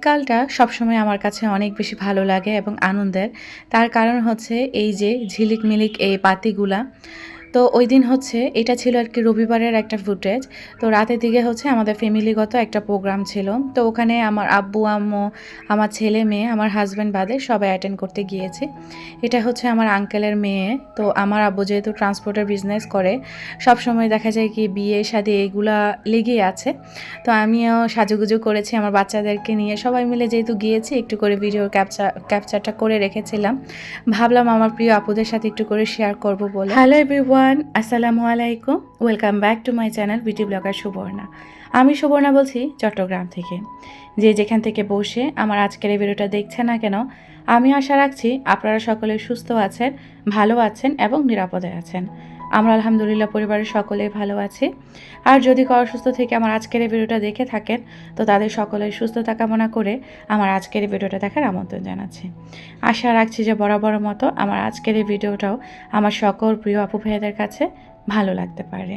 শীতকালটা সবসময় আমার কাছে অনেক বেশি ভালো লাগে এবং আনন্দের। তার কারণ হচ্ছে এই যে ঝিলিক মিলিক এই পাতিগুলা তো ওই দিন হচ্ছে, এটা ছিল আর কি রবিবারের একটা ফুটেজ তো রাতের দিকে হচ্ছে আমাদের ফ্যামিলিগত একটা প্রোগ্রাম ছিল। তো ওখানে আমার আব্বু, আম্মু, আমার ছেলে মেয়ে, আমার হাজব্যান্ড বাদে সবাই অ্যাটেন্ড করতে গিয়েছে। এটা হচ্ছে আমার আঙ্কেলের মেয়ে, তো আমার আব্বু যেহেতু ট্রান্সপোর্টের বিজনেস করে সব সময় দেখা যায় কি বিয়ে শাদী এগুলা লেগেই আছে। তো আমিও সাজুগুজু করেছি, আমার বাচ্চাদেরকে নিয়ে সবাই মিলে যেহেতু গিয়েছি, একটু করে ভিডিও ক্যাপচার ক্যাপচারটা করে রেখেছিলাম। ভাবলাম আমার প্রিয় আপুদের সাথে একটু করে শেয়ার করব বলে। হ্যালো এভরিওয়ান আসসালামু আলাইকুম। Welcome back to my channel BT blogger Suborna. আমি সুবর্ণা বলছি চট্টগ্রাম থেকে। যে যেখান থেকে বসে আমার আজকের এই ভিডিওটা দেখছে না কেন, আমি আশা রাখছি আপনারা সকলে সুস্থ আছেন, ভালো আছেন এবং নিরাপদে আছেন। আমরা আলহামদুলিল্লাহ পরিবারের সকলে ভালো আছি। আর যদি কারও সুস্থ থেকে আমার আজকের এই ভিডিওটা দেখে থাকেন, তো তাদের সকলের সুস্থতা কামনা করে আমার আজকের এই ভিডিওটা দেখার আমন্ত্রণ জানাচ্ছি। আশা রাখছি যে বরাবর মতো আমার আজকের এই ভিডিওটাও আমার সকল প্রিয় আপু ভাইয়াদের কাছে ভালো লাগতে পারে।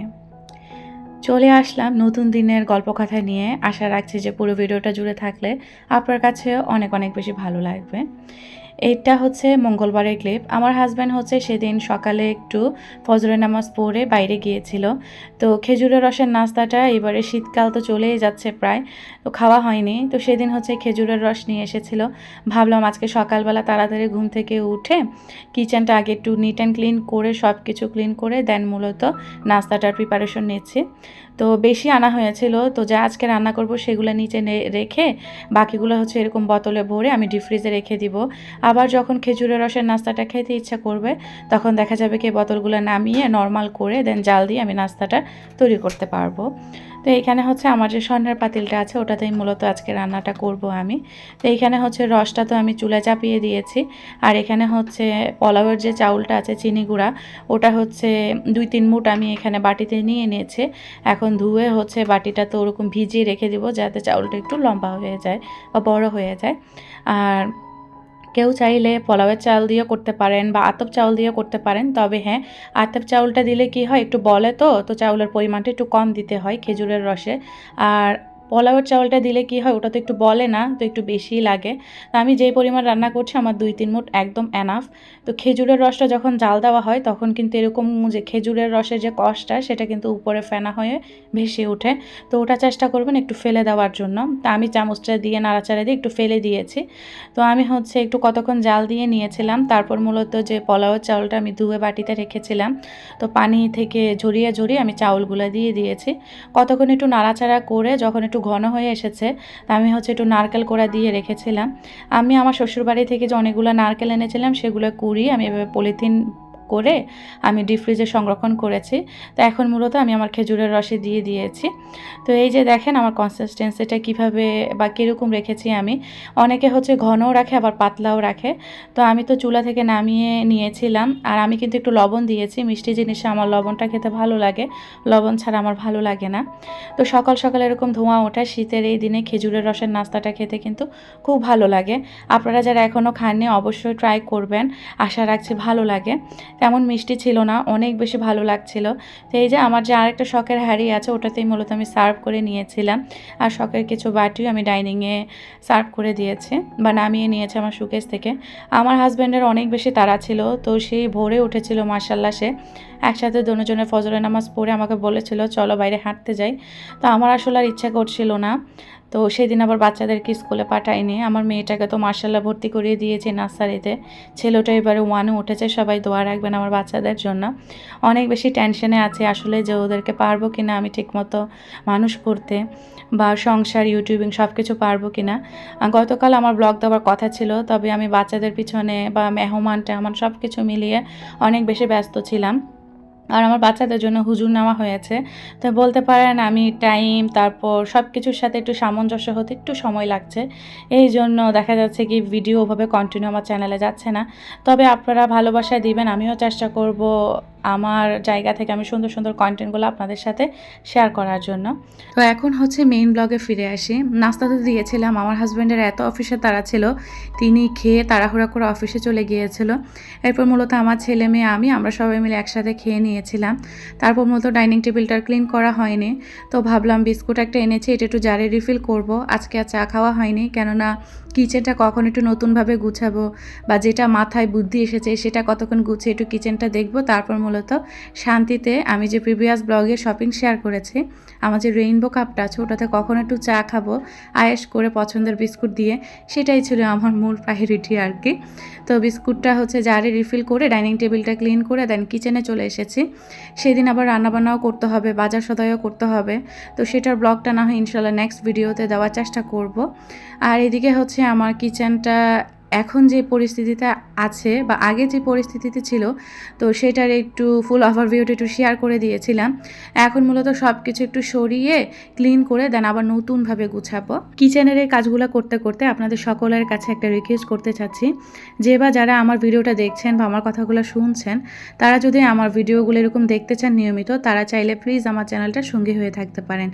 চলে আসলাম নতুন দিনের গল্পকথা নিয়ে। আশা রাখছি যে পুরো ভিডিওটা জুড়ে থাকলে আপনার কাছে অনেক অনেক বেশি ভালো লাগবে। এটা হচ্ছে মঙ্গলবারের ক্লিপ। আমার হাজব্যান্ড হচ্ছে সেদিন সকালে একটু ফজরের নামাজ পড়ে বাইরে গিয়েছিল। তো খেজুরের রসের নাস্তাটা এবারে শীতকাল তো চলেই যাচ্ছে প্রায়, তো খাওয়া হয়নি। তো সেদিন হচ্ছে খেজুরের রস নিয়ে এসেছিল। ভাবলাম আজকে সকালবেলা তাড়াতাড়ি ঘুম থেকে উঠে কিচেনটা আগে একটু নিট অ্যান্ড ক্লিন করে সব কিছু ক্লিন করে দেন মূলত নাস্তাটার প্রিপারেশন নিচ্ছি। তো বেশি আনা হয়েছিল। তো যা আজকে রান্না করব সেগুলো নিচে রেখে বাকিগুলো হচ্ছে এরকম বোতলে ভরে আমি ডিপ ফ্রিজে রেখে দিব। আবার যখন খেজুরের রসের নাস্তাটা খেতে ইচ্ছা করবে, তখন দেখা যাবে কি বোতলগুলো নামিয়ে নর্মাল করে দেন জাল দিয়ে আমি নাস্তাটা তৈরি করতে পারব। তো এইখানে হচ্ছে আমার যে স্বর্ণের পাতিলটা আছে, ওটাতেই মূলত আজকে রান্নাটা করব আমি। তো এইখানে হচ্ছে রসটা তো আমি চুলা চাপিয়ে দিয়েছি। আর এখানে হচ্ছে পলাওয়ের যে চাউলটা আছে, চিনি গুঁড়া, ওটা হচ্ছে দুই তিন মুঠ আমি এখানে বাটিতে নিয়ে নিয়েছি। এখন ধুয়ে হচ্ছে বাটিটা তো ওরকম ভিজিয়ে রেখে দিব যাতে চাউলটা একটু লম্বা হয়ে যায় বা বড় হয়ে যায়। আর কেউ চাইলে পোলাওয়ের চাল দিয়েও করতে পারেন বা আতপ চাউল দিয়েও করতে পারেন। তবে হ্যাঁ আতপ চাউলটা দিলে কি হয়? একটু বলে তো? তো চাউলের পরিমাণটা একটু কম দিতে হয় খেজুরের রসে। আর পোলাওয়ের চাউলটা দিলে কি হয়, ওটা তো একটু বলে না, তো একটু বেশিই লাগে। তো আমি যেই পরিমাণ রান্না করছি, আমার দুই তিন মুঠ একদম এনাফ তো খেজুরের রসটা যখন জাল দেওয়া হয়, তখন কিন্তু এরকম যে খেজুরের রসের যে কষটা সেটা কিন্তু উপরে ফেনা হয়ে ভেসে ওঠে। তো ওটা চেষ্টা করবেন একটু ফেলে দেওয়ার জন্য। তা আমি চামচটা দিয়ে নাড়াচাড়া দিয়ে একটু ফেলে দিয়েছি। তো আমি হচ্ছে একটু কতক্ষণ জাল দিয়ে নিয়েছিলাম, তারপর মূলত যে পোলাওয়ের চাউলটা আমি ধুয়ে বাটিতে রেখেছিলাম, তো পানি থেকে ঝরিয়ে ঝরিয়ে আমি চাউলগুলো দিয়ে দিয়েছি। কতক্ষণ একটু নাড়াচাড়া করে, যখন একটু ঘন হয়ে এসেছে, তা আমি হচ্ছে একটু নারকেল কোড়া দিয়ে রেখেছিলাম। আমি আমার শ্বশুরবাড়ি থেকে যে অনেকগুলো নারকেল এনেছিলাম, সেগুলো কুড়িয়ে আমি এভাবে পলিথিন করে আমি ডিপ ফ্রিজে সংরক্ষণ করেছি। তো এখন মূলত আমি আমার খেজুরের রসে দিয়ে দিয়েছি। তো এই যে দেখেন আমার কনসিস্টেন্সিটা কীভাবে বা কীরকম রেখেছি আমি। অনেকে হচ্ছে ঘনও রাখে, আবার পাতলাও রাখে। তো আমি তো চুলা থেকে নামিয়ে নিয়েছিলাম। আর আমি কিন্তু একটু লবণ দিয়েছি। মিষ্টি জিনিসে আমার লবণটা খেতে ভালো লাগে। লবণ ছাড়া আমার ভালো লাগে না। তো সকাল সকাল এরকম ধোঁয়া ওঠা শীতের এই দিনে খেজুরের রসের নাস্তাটা খেতে কিন্তু খুব ভালো লাগে। আপনারা যারা এখনও খাননি, অবশ্যই ট্রাই করবেন। আশা রাখছি ভালো লাগে। তেমন মিষ্টি ছিল না, অনেক বেশি ভালো লাগছিল। তো এই যে আমার যে আরেকটা শখের হাড়ি আছে, ওটাতেই মূলত আমি সার্ভ করে নিয়েছিলাম। আর শখের কিছু বাটিও আমি ডাইনিংয়ে সার্ভ করে দিয়েছি বা নামিয়ে নিয়েছে আমার সুকেশ থেকে। আমার হাজব্যান্ডের অনেক বেশি তারা ছিল, তো সেই ভোরে উঠেছিল মার্শাল্লা সে। একসাথে দুজনের ফজরের নামাজ পড়ে আমাকে বলেছিল, চলো বাইরে হাঁটতে যাই। তো আমার আসলে আর ইচ্ছা করছিল না। তো সেদিন আবার বাচ্চাদেরকে স্কুলে পাঠাইনি। আমার মেয়েটাকে তো মার্শাল্লাহ ভর্তি করিয়ে দিয়েছি নার্সারিতে। ছেলেটা এবারে ওয়ানে উঠেছে, সবাই দোয়া রাখবেন আমার বাচ্চাদের জন্য। অনেক বেশি টেনশনে আছে আসলে যে ওদেরকে পারব কি না আমি ঠিকমতো মানুষ করতে বা সংসার ইউটিউবিং সব কিছু পারব কি না গতকাল আমার ব্লগ দেওয়ার কথা ছিল, তবে আমি বাচ্চাদের পিছনে বা মেহমান টেহমান সব কিছু মিলিয়ে অনেক বেশি ব্যস্ত ছিলাম। আর আমার বাচ্চাদের জন্য হুজুর নেওয়া হয়েছে। তো বলতে পারেন আমি টাইম তারপর সব কিছুর সাথে একটু সামঞ্জস্য হতে একটু সময় লাগছে। এই জন্য দেখা যাচ্ছে কি ভিডিও ওভাবে কন্টিনিউ আমার চ্যানেলে যাচ্ছে না। তবে আপনারা ভালোবাসা দিবেন, আমিও চেষ্টা করব আমার জায়গা থেকে আমি সুন্দর সুন্দর কন্টেন্টগুলো আপনাদের সাথে শেয়ার করার জন্য। তো এখন হচ্ছে মেইন ব্লগে ফিরে আসি। নাস্তা তো দিয়েছিলাম। আমার হাজব্যান্ডের এত অফিসে তারা ছিল, তিনি খেয়ে তাড়াহুড়া করে অফিসে চলে গিয়েছিল। এরপর মূলত আমার ছেলে, মেয়ে, আমি, আমরা সবাই মিলে একসাথে খেয়ে নিয়েছিলাম। তারপর মূলত ডাইনিং টেবিলটা ক্লিন করা হয়নি। তো ভাবলাম বিস্কুট একটা এনেছি, এটা একটু জারে রিফিল করব। আজকে আর চা খাওয়া হয়নি, কেননা কিচেনটা কখন একটু নতুনভাবে গুছাবো বা যেটা মাথায় বুদ্ধি এসেছে সেটা কতক্ষণ গুছিয়ে একটু কিচেনটা দেখব। তারপর মূলত শান্তিতে আমি যে প্রিভিয়াস ব্লগে শপিং শেয়ার করেছি, আমার যে রেইনবো কাপটা আছে ওটাতে কখন একটু চা খাব আয়েস করে পছন্দের বিস্কুট দিয়ে, সেটাই ছিল আমার মূল প্রায়োরিটি আর কি। তো বিস্কুটটা হচ্ছে জারে রিফিল করে ডাইনিং টেবিলটা ক্লিন করে দেন কিচেনে চলে এসেছি। সেদিন আবার রান্নাবান্নাও করতে হবে, বাজার সদাইও করতে হবে। তো সেটার ব্লগটা না হয় ইনশাল্লাহ নেক্সট ভিডিওতে দেওয়ার চেষ্টা করব। আর এদিকে হচ্ছে আমার কিচেনটা এখন যে পরিস্থিতিতে আছে বা আগে যে পরিস্থিতিতে ছিল, তো সেটার একটু ফুল ওভারভিউটা একটু শেয়ার করে দিয়েছিলাম। এখন মূলত সব কিছু একটু সরিয়ে ক্লিন করে দেন আবার নতুনভাবে গুছাবো। কিচেনের এই কাজগুলো করতে করতে আপনাদের সকলের কাছে একটা রিকোয়েস্ট করতে চাচ্ছি, যে বা যারা আমার ভিডিওটা দেখছেন বা আমার কথাগুলো শুনছেন, তারা যদি আমার ভিডিওগুলো এরকম দেখতে চান নিয়মিত, তারা চাইলে প্লিজ আমার চ্যানেলটা সঙ্গী হয়ে থাকতে পারেন।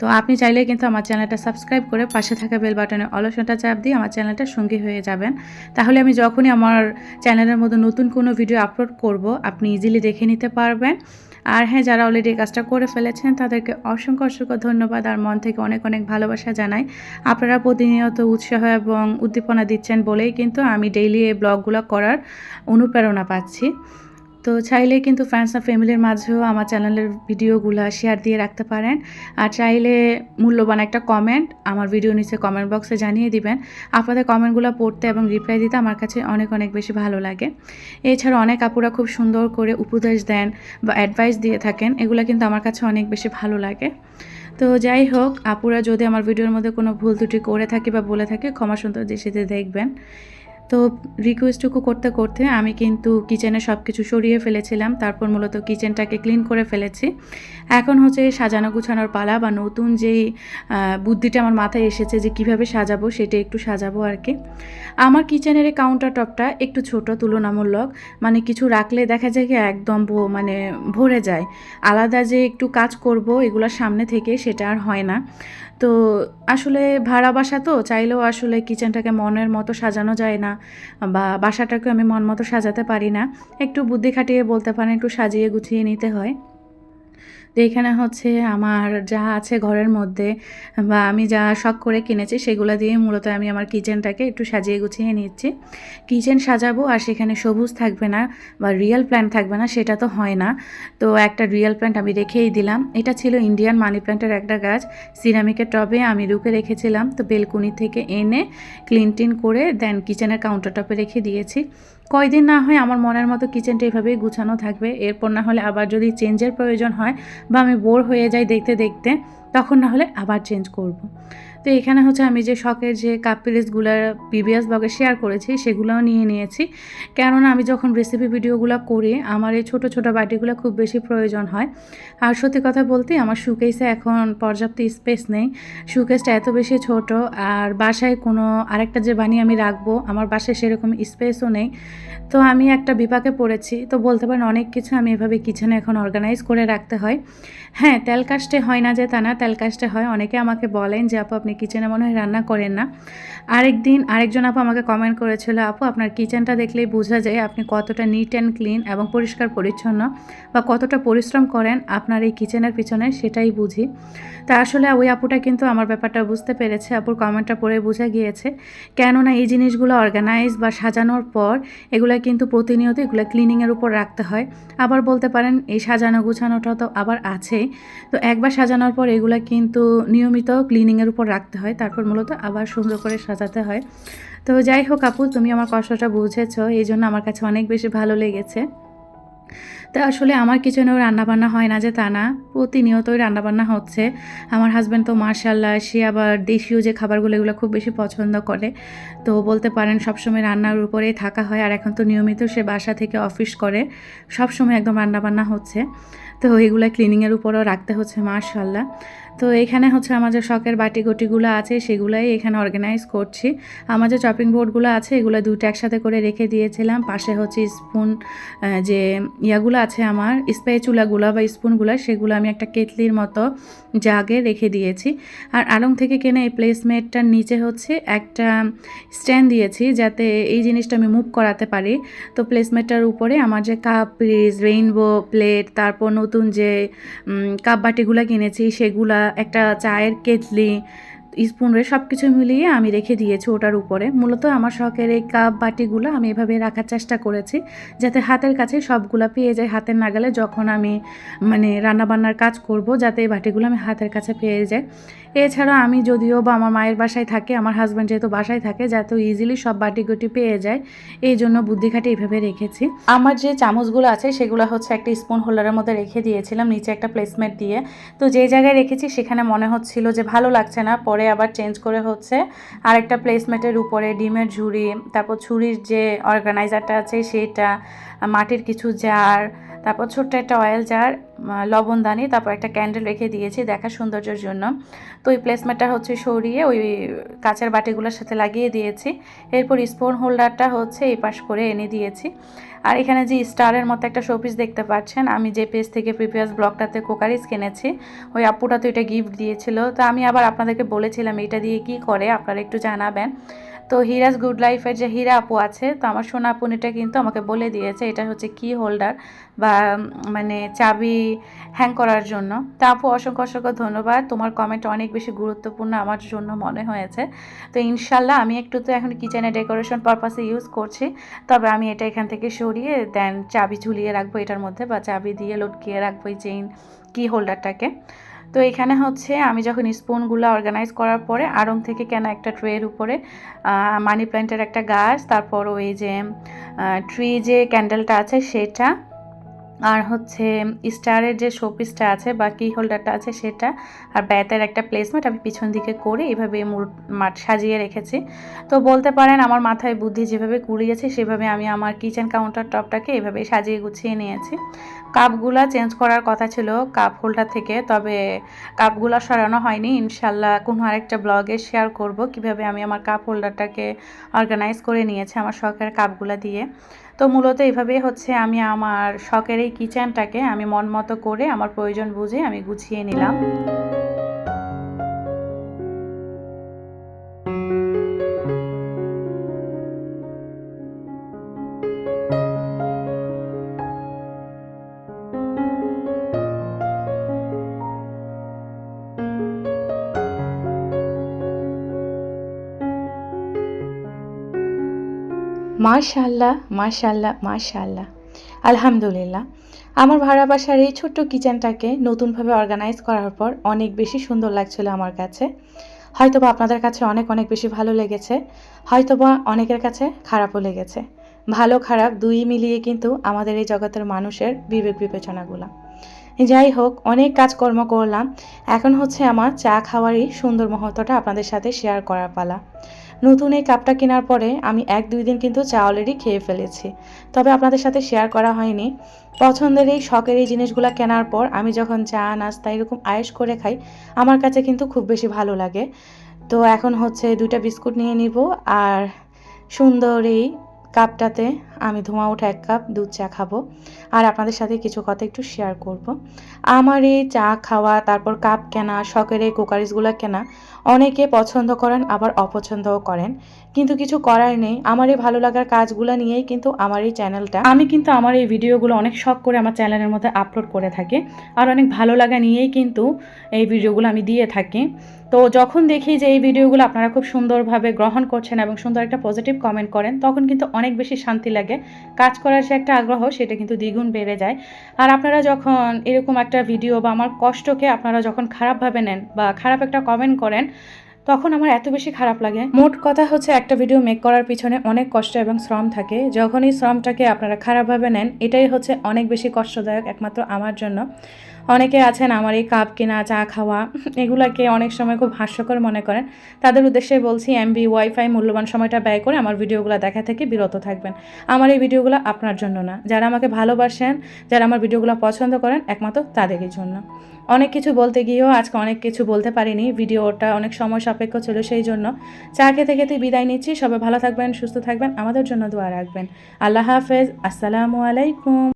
তো আপনি চাইলে কিন্তু আমার চ্যানেলটা সাবস্ক্রাইব করে পাশে থাকা বেল বাটনে অলসনটা চাপ দিয়ে আমার চ্যানেলটা সঙ্গী হয়ে যাবেন। তাহলে আমি যখনই আমার চ্যানেলের মধ্যে নতুন কোনো ভিডিও আপলোড করব, আপনি ইজিলি দেখে নিতে পারবেন। আর হ্যাঁ যারা অলরেডি কাজটা করে ফেলেছেন, তাদেরকে অসংখ্য অসংখ্য ধন্যবাদ আর মন থেকে অনেক অনেক ভালোবাসা জানাই। আপনারা প্রতিনিয়ত উৎসাহ এবং উদ্দীপনা দিচ্ছেন বলেই কিন্তু আমি ডেইলি এই ব্লগগুলো করার অনুপ্রেরণা পাচ্ছি। তো চাইলে কিন্তু ফ্রেন্ডস আর ফ্যামিলির মাঝেও আমার চ্যানেলের ভিডিওগুলো শেয়ার দিয়ে রাখতে পারেন। আর চাইলে মূল্যবান একটা কমেন্ট আমার ভিডিও নিচে কমেন্ট বক্সে জানিয়ে দিবেন। আপনাদের কমেন্টগুলো পড়তে এবং রিপ্লাই দিতে আমার কাছে অনেক অনেক বেশি ভালো লাগে। এছাড়া অনেক আপুরা খুব সুন্দর করে উপদেশ দেন বা অ্যাডভাইস দিয়ে থাকেন, এগুলো কিন্তু আমার কাছে অনেক বেশি ভালো লাগে। তো যাই হোক, আপুরা যদি আমার ভিডিওর মধ্যে কোনো ভুল ত্রুটি করে থাকে বা বলে থাকে, ক্ষমা সুন্দর দৃষ্টিতে দেখবেন। তো রিকোয়েস্টটুকু করতে করতে আমি কিন্তু কিচেনে সব কিছু সরিয়ে ফেলেছিলাম। তারপর মূলত কিচেনটাকে ক্লিন করে ফেলেছি। এখন হচ্ছে সাজানো গুছানোর পালা বা নতুন যেই বুদ্ধিটা আমার মাথায় এসেছে যে কীভাবে সাজাবো সেটা একটু সাজাবো আর কি আমার কিচেনের এই কাউন্টার টপটা একটু ছোট, তুলনামূলক। মানে কিছু রাখলে দেখা যায় কি একদম মানে ভরে যায়। আলাদা যে একটু কাজ করব এগুলোর সামনে থেকে সেটা আর হয় না। তো আসলে ভাড়া বাসা তো, চাইলেও আসলে কিচেনটাকে মনের মতো সাজানো যায় না বা বাসাটাকে আমি মন মতো সাজাতে পারি না। একটু বুদ্ধি খাটিয়ে বলতে পারেন, একটু সাজিয়ে গুছিয়ে নিতে হয়। তো এখানে হচ্ছে আমার যা আছে ঘরের মধ্যে বা আমি যা শখ করে কিনেছি সেগুলো দিয়ে মূলত আমি আমার কিচেনটাকে একটু সাজিয়ে গুছিয়ে নিচ্ছি। কিচেন সাজাবো আর সেখানে সবুজ থাকবে না বা রিয়েল প্ল্যান্ট থাকবে না সেটা তো হয় না। তো একটা রিয়েল প্ল্যান্ট আমি রেখেই দিলাম। এটা ছিল ইন্ডিয়ান মানি প্ল্যান্টের একটা গাছ। সিরামিকের টবে আমি রুকে রেখেছিলাম। তো বেলকুনি থেকে এনে ক্লিন টিন করে দেন কিচেনের কাউন্টার টপে রেখে দিয়েছি। কয়দিন না হয় আমার মনের মতো কিচেনটা এভাবেই গুছানো থাকবে এরপর না হলে আবার যদি চেঞ্জের প্রয়োজন হয় বা আমি বোর হয়ে যাই দেখতে দেখতে, তখন না হলে আবার চেঞ্জ করব। তো এখানে হচ্ছে আমি যে শখের যে কাপ পিরিসগুলোর পিবিএস ব্লগে শেয়ার করেছি, সেগুলোও নিয়ে নিয়েছি। কেননা আমি যখন রেসিপি ভিডিওগুলো করি, আমার এই ছোটো ছোটো বাটিগুলো খুব বেশি প্রয়োজন হয়। আর সত্যি কথা বলতে, আমার সুকেসে এখন পর্যাপ্ত স্পেস নেই। সুকেসটা এত বেশি ছোট, আর বাসায় কোনো আরেকটা যে বানিয়ে আমি রাখব, আমার বাসায় সেরকম স্পেসও নেই। তো আমি একটা বিপাকে পড়েছি। তো বলতে পারেন, অনেক কিছু আমি এভাবে কিচেনে এখন অর্গানাইজ করে রাখতে হয়। হ্যাঁ তেল কাস্টে হয় না যে তা না, তেল কাস্টে হয়। অনেকে আমাকে বলেন যে, আপু আপনি কিচেনে মনে হয় রান্না করেন না। আরেক দিন আরেকজন আপু আমাকে কমেন্ট করেছিল, আপু, আপনার কিচেনটা দেখলেই বোঝা যায় আপনি কতটা নিট অ্যান্ড ক্লিন এবং পরিষ্কার পরিচ্ছন্ন বা কতটা পরিশ্রম করেন। আপনার এই কিচেনের পিছনে সেটাই বুঝি। তা আসলে ওই আপুটা কিন্তু আমার ব্যাপারটা বুঝতে পেরেছে, আপুর কমেন্টটা পড়ে বোঝা গিয়েছে। কেননা এই জিনিসগুলো অর্গানাইজ বা সাজানোর পর এগুলো কিন্তু প্রতিনিয়ত এগুলো ক্লিনিংয়ের উপর রাখতে হয়। আবার বলতে পারেন, এই সাজানো গুছানোটা তো আবার আছেই। তো একবার সাজানোর পর এগুলো কিন্তু নিয়মিত ক্লিনিংয়ের উপর রাখতে হয়, তারপর মূলত আবার সুন্দর করে সাজাতে হয়। তো যাই হোক আপু, তুমি আমার কষ্টটা বুঝেছ, এই জন্য আমার কাছে অনেক বেশি ভালো লেগেছে। তা আসলে আমার কিচেনেও রান্নাবান্না হয় না যে তা না, প্রতিনিয়তই রান্নাবান্না হচ্ছে। আমার হাজব্যান্ড তো মার্শাল্লাহ সে আবার দেশীয় যে খাবারগুলো, এগুলো খুব বেশি পছন্দ করে। তো বলতে পারেন সবসময় রান্নার উপরেই থাকা হয়, আর এখন তো নিয়মিত সে বাসা থেকে অফিস করে, সবসময় একদম রান্নাবান্না হচ্ছে। তো এগুলো ক্লিনিংয়ের উপরও রাখতে হচ্ছে মার্শাল্লাহ তো এখানে হচ্ছে আমার যে শখের বাটি গটিগুলো আছে, সেগুলাই এখানে অর্গানাইজ করছি। আমার যে চপিং বোর্ডগুলো আছে, এগুলো দুটো একসাথে করে রেখে দিয়েছিলাম। পাশে হচ্ছে স্পুন যে ইয়াগুলো আছে আমার স্প্যাচুলাগুলো বা স্পুনগুলো সেগুলো আমি একটা কেতলির মতো জাগে রেখে দিয়েছি। আর আলং থেকে কেনা এই প্লেসমেটটার নিচে হচ্ছে একটা স্ট্যান্ড দিয়েছি, যাতে এই জিনিসটা আমি মুভ করাতে পারি। তো প্লেসমেটটার উপরে আমার যে কাপ রেইনবো প্লেট তারপর নতুন যে কাপ বাটিগুলো কিনেছি, সেগুলা একটা চায়ের কেতলি স্পুন রে সব কিছু মিলিয়ে আমি রেখে দিয়েছি ওটার উপরে। মূলত আমার শখের এই কাপ বাটিগুলো আমি এভাবে রাখার চেষ্টা করেছি, যাতে হাতের কাছে সবগুলো পেয়ে যায় হাতের নাগালে যখন আমি মানে রান্নাবান্নার কাজ করব, যাতে এই বাটিগুলো আমি হাতের কাছে পেয়ে যাই এছাড়া আমি যদিও বা আমার মায়ের বাসায় থাকে, আমার হাজব্যান্ড যেহেতু বাসায় থাকে, যাতে ইজিলি সব বাটিগুটি পেয়ে যায়, এই জন্য বুদ্ধি খাটে এইভাবে রেখেছি। আমার যে চামচগুলো আছে, সেগুলো হচ্ছে একটা স্পুন হোল্ডারের মধ্যে রেখে দিয়েছিলাম, নিচে একটা প্লেসমেন্ট দিয়ে। তো যে জায়গায় রেখেছি, সেখানে মনে হচ্ছিল যে ভালো লাগছে না, পরে আবার চেঞ্জ করে হচ্ছে। আরেকটা প্লেসমেন্টের উপরে ডিমের ঝুড়ি, তারপর ছুরির যে অর্গানাইজারটা আছে সেটা, মাটির কিছু জার তারপর ছোট্ট একটা অয়েল জার লবণদানি তারপর একটা ক্যান্ডেল রেখে দিয়েছি দেখা সৌন্দর্যের জন্য। তো ওই প্লেসমেন্টটা হচ্ছে সরিয়ে ওই কাঁচের বাটিগুলোর সাথে লাগিয়ে দিয়েছি। এরপর স্পুন হোল্ডারটা হচ্ছে এই পাশ করে এনে দিয়েছি। আর এখানে যে স্টারের মতো একটা শোপিস দেখতে পাচ্ছেন, আমি যে পেজ থেকে প্রিভিয়াস ব্লগটাতে কোকারিজ কিনেছি, ওই আপুটা তো এটা গিফট দিয়েছিল। তো আমি আবার আপনাদেরকে বলেছিলাম, এটা দিয়ে কি করে, আপনারা একটু জানাবেন। তো হিরাজ গুড লাইফের যে হীরা আপু আছে, তো আমার সোনা আপুনিটা কিন্তু আমাকে বলে দিয়েছে এটা হচ্ছে কি হোল্ডার বা মানে চাবি হ্যাং করার জন্য। তা আপু অসংখ্য অসংখ্য ধন্যবাদ। তোমার কমেন্ট অনেক বেশি গুরুত্বপূর্ণ আমার জন্য মনে হয়েছে। তো ইনশাল্লাহ আমি একটু তো এখন কিচেনে ডেকোরেশন পারপাসে ইউজ করছি, তবে আমি এটা এখান থেকে সরিয়ে দেন চাবি ঝুলিয়ে রাখব এটার মধ্যে বা চাবি দিয়ে লটকিয়ে রাখব এই চেইন কি হোল্ডারটাকে তো এখানে হচ্ছে আমি যখন স্পুনগুলো অর্গানাইজ করার পরে আড়ং থেকে কেনা একটা ট্রের উপরে মানি প্ল্যান্টের একটা গাছ, তারপর ওই যে ট্রি যে ক্যান্ডেলটা আছে সেটা, আর হচ্ছে স্টারের যে শোপিসটা আছে বা কি হোল্ডারটা আছে সেটা, আর ব্যাতের একটা প্লেসমেন্ট আমি পিছন দিকে করে এভাবে মূল মাঠ সাজিয়ে রেখেছি। তো বলতে পারেন আমার মাথায় বুদ্ধি যেভাবে কুড়িয়েছে সেভাবে আমি আমার কিচেন কাউন্টার টপটাকে এভাবে সাজিয়ে গুছিয়ে নিয়েছি। কাপগুলা চেঞ্জ করার কথা ছিল কাপ হোল্ডার থেকে, তবে কাপগুলা সরানো হয়নি। ইনশাল্লাহ কোনো আরেকটা ব্লগে শেয়ার করব কীভাবে আমি আমার কাপ হোল্ডারটাকে অর্গানাইজ করে নিয়েছি আমার শখের কাপগুলা দিয়ে। তো মূলত এভাবেই হচ্ছে আমি আমার শখের এই কিচেনটাকে আমি মন মতো করে, আমার প্রয়োজন বুঝে আমি গুছিয়ে নিলাম। মাশাল্লাহ মাশাল্লাহ মাশাল্লাহ। আলহামদুলিল্লাহ। আমার ভাড়া বাসার এই ছোট্ট কিচেনটাকে নতুনভাবে অর্গানাইজ করার পর অনেক বেশি সুন্দর লাগছিল আমার কাছে। হয়তোবা আপনাদের কাছে অনেক অনেক বেশি ভালো লেগেছে, হয়তোবা অনেকের কাছে খারাপও লেগেছে। ভালো, খারাপ দুই মিলিয়ে কিন্তু আমাদের এই জগতের মানুষের বিবেক বিবেচনাগুলো। যাই হোক, অনেক কাজকর্ম করলাম। এখন হচ্ছে আমার চা খাওয়ারই সুন্দর মুহূর্তটা আপনাদের সাথে শেয়ার করার পালা। নতুন এই কাপটা কেনার পরে আমি এক দুই দিন কিন্তু চা অলরেডি খেয়ে ফেলেছি। তবে আপনাদের সাথে শেয়ার করা হয়নি। পছন্দের এই শখের এই জিনিসগুলো কেনার পর আমি যখন চা, নাস্তা এরকম আয়েস করে খাই, আমার কাছে কিন্তু খুব বেশি ভালো লাগে। তো এখন হচ্ছে দুইটা বিস্কুট নিয়ে নিব। আর সুন্দর এই কাপটাতে আমি ধোঁয়া ওঠা এক কাপ দুধ চা খাব আর আপনাদের সাথে কিছু কথা একটু শেয়ার করব। আমার এই চা খাওয়া, তারপর কাপ কেনা, শখের এই কুকারিজগুলো কেনা, অনেকে পছন্দ করেন, আবার অপছন্দও করেন কিন্তু কিছু করার নেই। আমার এই ভালো লাগার কাজগুলো নিয়েই কিন্তু আমার এই চ্যানেলটা। আমি কিন্তু আমার এই ভিডিওগুলো অনেক শখ করে আমার চ্যানেলের মধ্যে আপলোড করে থাকি। আর অনেক ভালো লাগা নিয়েই কিন্তু এই ভিডিওগুলো আমি দিয়ে থাকি। তো যখন দেখি যে এই ভিডিওগুলো আপনারা খুব সুন্দরভাবে গ্রহণ করছেন এবং সুন্দর একটা পজিটিভ কমেন্ট করেন, তখন কিন্তু অনেক বেশি শান্তি লাগে। কাজ করার যে একটা আগ্রহ, সেটা কিন্তু দ্বিগুণ বেড়ে যায়। আর আপনারা যখন এরকম একটা ভিডিও বা আমার কষ্টকে আপনারা যখন খারাপভাবে নেন বা খারাপ একটা কমেন্ট করেন তখন আমার এত বেশি খারাপ লাগে। মোট কথা হচ্ছে একটা ভিডিও মেক করার পিছনে অনেক কষ্ট এবং শ্রম থাকে। যখনই শ্রমটাকে আপনারা খারাপভাবে নেন, এটাই হচ্ছে অনেক বেশি কষ্টদায়ক একমাত্র আমার জন্য। অনেকে আছেন আমার এই কাপ কেনা, চা খাওয়া, এগুলাকে অনেক সময় খুব হাস্যকর মনে করেন। তাদের উদ্দেশ্যে বলছি এমবি ওয়াইফাই মূল্যবান সময়টা ব্যয় করে আমার ভিডিওগুলো দেখা থেকে বিরত থাকবেন। আমার এই ভিডিওগুলো আপনার জন্য না। যারা আমাকে ভালোবাসেন, যারা আমার ভিডিওগুলো পছন্দ করেন, একমাত্র তাদেরই জন্য। অনেক কিছু বলতে গিয়েও আজকে অনেক কিছু বলতে পারিনি। ভিডিওটা অনেক সময় সাপেক্ষ ছিল সেই জন্য। চা খেতে খেতে বিদায় নিচ্ছি। সবাই ভালো থাকবেন, সুস্থ থাকবেন। আমাদের জন্য দোয়া রাখবেন। আল্লাহ হাফেজ। আসসালামু আলাইকুম।